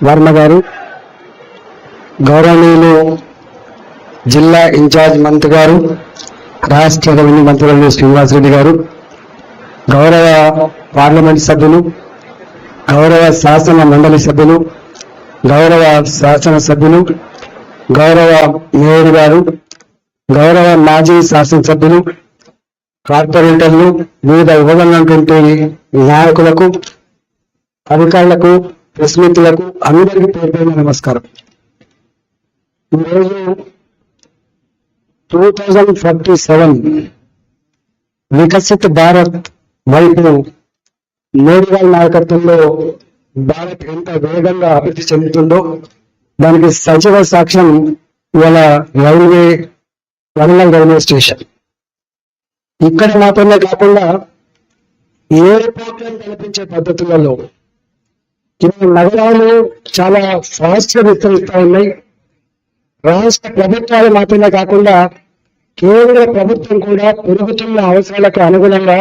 వర్మ గారు గౌరవనీయులు జిల్లా ఇన్ఛార్జ్ మంత్రి గారు రాష్ట్ర రెవెన్యూ మంత్రులు శ్రీనివాసరెడ్డి గారు గౌరవ పార్లమెంట్ సభ్యులు గౌరవ శాసన మండలి సభ్యులు గౌరవ శాసన సభ్యులు గౌరవ మేయర్ గారు గౌరవ మాజీ శాసనసభ్యులు కార్పొరేటర్లు వివిధ విభాగంలోటువంటి నాయకులకు అధికారులకు ప్రెస్ మిత్రులకు అందరికీ పేరు నమస్కారం. ఈరోజు two thousand forty seven Viksit Bharat వైపు మోడీ గారి నాయకత్వంలో భారత్ ఎంత వేగంగా అభివృద్ధి చెందుతుందో దానికి సజీవ సాక్ష్యం ఇవాళ రైల్వే వరంగల్ రైల్వే స్టేషన్. ఇక్కడ మాత్రమే కాకుండా ఏ ఎయిర్పోర్ట్లను కల్పించే పద్ధతులలో ఇవాళ నగరాలు చాలా ఫాస్ట్గా విస్తరిస్తా ఉన్నాయి. రాష్ట్ర ప్రభుత్వాలు మాత్రమే కాకుండా కేంద్ర ప్రభుత్వం కూడా పెరుగుతున్న అవసరాలకు అనుగుణంగా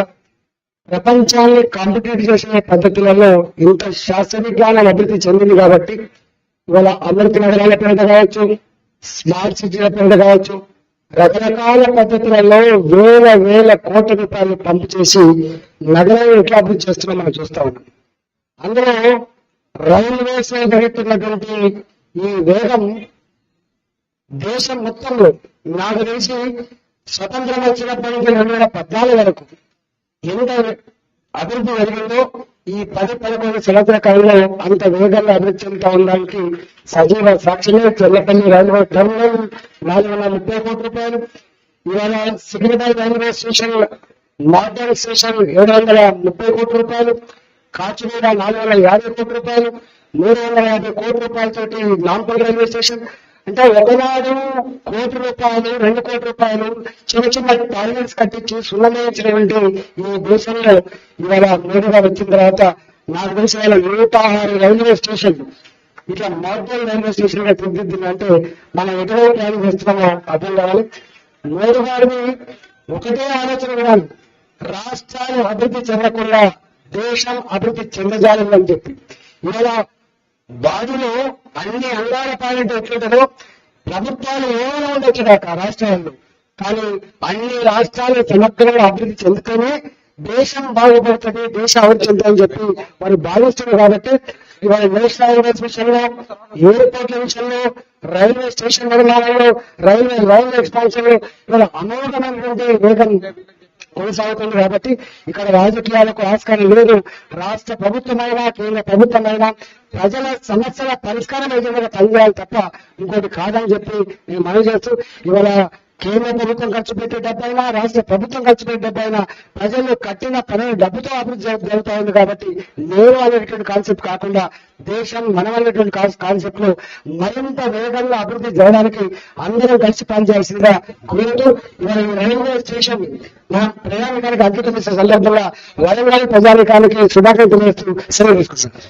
ప్రపంచాన్ని కాంపిటేట్ చేసిన పద్ధతులలో ఇంత శాస్త్ర విజ్ఞానం అభివృద్ధి చెందింది కాబట్టి ఇవాళ అమృత నగరాల పేరిట కావచ్చు స్మార్ట్ సిటీల పేరిట కావచ్చు రకరకాల పద్ధతులలో వేల వేల కోట్ల రూపాయలు పంపు చేసి నగరాలను ఎట్లా అభివృద్ధి చేస్తున్నాం మనం చూస్తా ఉన్నాం. అందులో రైల్వేస్లో జరుగుతున్నటువంటి ఈ వేగం దేశం మొత్తంలో నాకు తెలిసి స్వతంత్రం వచ్చినప్పటి నుంచి రెండు వేల పద్నాలుగు వరకు ఎంత అభివృద్ధి జరిగిందో ఈ పది పదకొండు సంవత్సరాల కాలంలో అంత వేగంగా అభివృద్ధి చెందుతా ఉండడానికి సజీవ సాక్షిని చెల్లపల్లి రైల్వే టర్మినల్ నాలుగు వందల ముప్పై కోట్ల రూపాయలు ఇవాళ Secunderabad railway station model station ఏడు వందల ముప్పై కోట్ల రూపాయలు కాచిగూడ నాలుగు వందల యాభై కోట్ల రూపాయలు మూడు వందల యాభై కోట్ల రూపాయలతోటి నాంపల్ రైల్వే స్టేషన్. అంటే ఒకనాడు కోటి రూపాయలు రెండు కోట్ల రూపాయలు చిన్న చిన్న టాయిలెట్స్ కట్టించి సున్నమించినటువంటి ఈ దేశంలో ఇవాళ మోడీ గారు వచ్చిన తర్వాత నాకు తెలిసి ఇవాళ నూట ఆరు రైల్వే స్టేషన్లు. ఇట్లా మోడల్ రైల్వే స్టేషన్గా తీర్చిదిద్దింది అంటే మనం ఎటువంటి ప్రయాణం చేస్తున్నామో అర్థం కావాలి మోడీ గారిని ఒకటే ఆలోచన రాష్ట్రాలు అభివృద్ధి చెందకుండా దేశం అభివృద్ధి చెందజాలని చెప్పి. ఇలా బాడీలో అన్ని అంగాల పాయింట్ ఎట్లుంటుందో ప్రభుత్వాలు ఏమైనా ఉండొచ్చు కాక రాష్ట్రాల్లో. కానీ అన్ని రాష్ట్రాలు సమగ్రంగా అభివృద్ధి చెందుతూనే దేశం బాగుపడుతుంది దేశ అభివృద్ధి చెందుతుందని చెప్పి వారు భావిస్తున్నారు కాబట్టి ఇవాళ నేషనల్ హైవేస్ విషయంలో ఎయిర్పోర్ట్ల విషయంలో రైల్వే స్టేషన్ నిర్మాణంలో రైల్వే రైల్వే ఎక్స్పాన్షన్లో ఇవాళ అమోఘమైనటువంటి వేగం కొనసాగుతుంది కాబట్టి ఇక్కడ రాజకీయాలకు ఆస్కారం లేదు. రాష్ట్ర ప్రభుత్వమైనా కేంద్ర ప్రభుత్వమైనా ప్రజల సమస్యల పరిష్కారం ఏదైనా పనిచేయాలి తప్ప ఇంకోటి కాదని చెప్పి నేను మనవి చేస్తూ ఇవాళ కేంద్ర ప్రభుత్వం ఖర్చు పెట్టే డబ్బైనా రాష్ట్ర ప్రభుత్వం ఖర్చు పెట్టే డబ్బైనా ప్రజలు కట్టిన పనులు డబ్బుతో అభివృద్ధి జరు- జరుగుతా ఉంది కాబట్టి నేను అనేటువంటి కాన్సెప్ట్ కాకుండా దేశం మనం అనేటువంటి కాన్సెప్ట్లో మరింత వేగంగా అభివృద్ధి జరగడానికి అందరం కలిసి పనిచేయాల్సిందిగా కోరుతూ ఇవాళ ఈ రైల్వే స్టేషన్ నా ప్రయాణికానికి అంకితం ఇచ్చే సందర్భంగా వరంగల్ ప్రజానికానికి శుభాకాంక్షలు తెలియజేస్తూ సెలవు తీసుకుంటున్నాను.